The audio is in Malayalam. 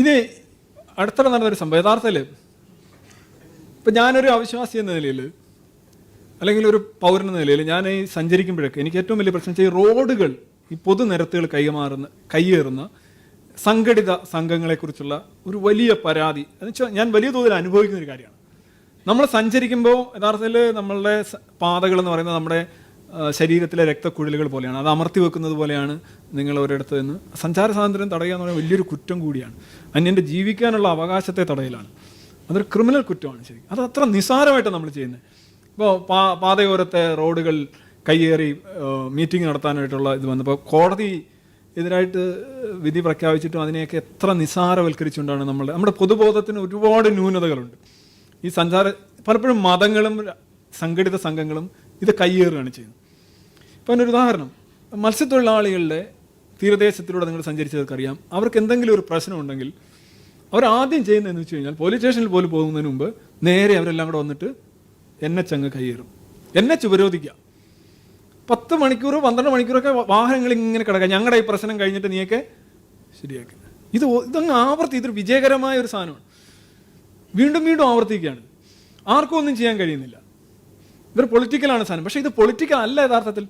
ഇത് അടുത്തിടെ നടന്നൊരു സംഭവം. യഥാർത്ഥത്തിൽ ഇപ്പം ഞാനൊരു അവിശ്വാസി എന്ന നിലയിൽ അല്ലെങ്കിൽ ഒരു പൗരൻ എന്ന നിലയിൽ ഞാൻ ഈ സഞ്ചരിക്കുമ്പോഴൊക്കെ എനിക്ക് ഏറ്റവും വലിയ പ്രശ്നം വെച്ചാൽ ഈ റോഡുകൾ ഈ പൊതുനിരത്തുകൾ കൈമാറുന്ന കൈയേറുന്ന സംഘടിത സംഘങ്ങളെക്കുറിച്ചുള്ള ഒരു വലിയ പരാതി. എന്ന് വെച്ചാൽ ഞാൻ വലിയ തോതിൽ അനുഭവിക്കുന്ന ഒരു കാര്യമാണ്. നമ്മൾ സഞ്ചരിക്കുമ്പോൾ യഥാർത്ഥത്തിൽ നമ്മളുടെ പാതകൾ എന്ന് പറയുന്നത് നമ്മുടെ ശരീരത്തിലെ രക്തക്കുഴലുകൾ പോലെയാണ്. അത് അമർത്തി വെക്കുന്നത് പോലെയാണ് നിങ്ങൾ ഒരിടത്ത് നിന്ന് സഞ്ചാര സ്വാതന്ത്ര്യം തടയുക എന്ന് പറയുന്നത് വലിയൊരു കുറ്റം കൂടിയാണ്. അന്യന്റെ ജീവിക്കാനുള്ള അവകാശത്തെ തടയലാണ്. അതൊരു ക്രിമിനൽ കുറ്റമാണ് ശരി അത് അത്ര നിസ്സാരമായിട്ട് നമ്മൾ ചെയ്യുന്നത്. ഇപ്പോൾ പാ പാതയോരത്തെ റോഡുകൾ കയ്യേറി മീറ്റിംഗ് നടത്താനായിട്ടുള്ള ഇത് വന്നപ്പോൾ കോടതി എതിരായിട്ട് വിധി പ്രഖ്യാപിച്ചിട്ടും അതിനെയൊക്കെ എത്ര നിസ്സാരവൽക്കരിച്ചുകൊണ്ടാണ് നമ്മൾ നമ്മുടെ പൊതുബോധത്തിന് ഒരുപാട് ന്യൂനതകളുണ്ട്. ഈ സഞ്ചാര പലപ്പോഴും മതങ്ങളും സംഘടിത സംഘങ്ങളും ഇത് കയ്യേറുകയാണ് ചെയ്യുന്നത്. ഇപ്പം ഒരു ഉദാഹരണം. മത്സ്യത്തൊഴിലാളികളുടെ തീരദേശത്തിലൂടെ നിങ്ങൾ സഞ്ചരിച്ചവർക്കറിയാം. അവർക്ക് എന്തെങ്കിലും ഒരു പ്രശ്നമുണ്ടെങ്കിൽ അവർ ആദ്യം ചെയ്യുന്നതെന്ന് വെച്ച് കഴിഞ്ഞാൽ പോലീസ് സ്റ്റേഷനിൽ പോലും പോകുന്നതിന് മുമ്പ് നേരെ അവരെല്ലാം കൂടെ വന്നിട്ട് എൻ എച്ച് അങ്ങ് കയ്യേറും. എച്ച് ഉപരോധിക്കുക. പത്ത് മണിക്കൂർ പന്ത്രണ്ട് മണിക്കൂറൊക്കെ വാഹനങ്ങൾ ഇങ്ങനെ കിടക്കുക. ഞങ്ങളുടെ ഈ പ്രശ്നം കഴിഞ്ഞിട്ട് നീയൊക്കെ ശരിയാക്കുക ഇത് ഇതങ്ങ് ആവർത്തി ഇതൊരു വിജയകരമായ ഒരു സാധനമാണ്. വീണ്ടും വീണ്ടും ആവർത്തിക്കുകയാണ്. ആർക്കും ഒന്നും ചെയ്യാൻ കഴിയുന്നില്ല. ഇതൊരു പൊളിറ്റിക്കലാണ് സാധനം. പക്ഷേ ഇത് പൊളിറ്റിക്കൽ അല്ല യഥാർത്ഥത്തിൽ.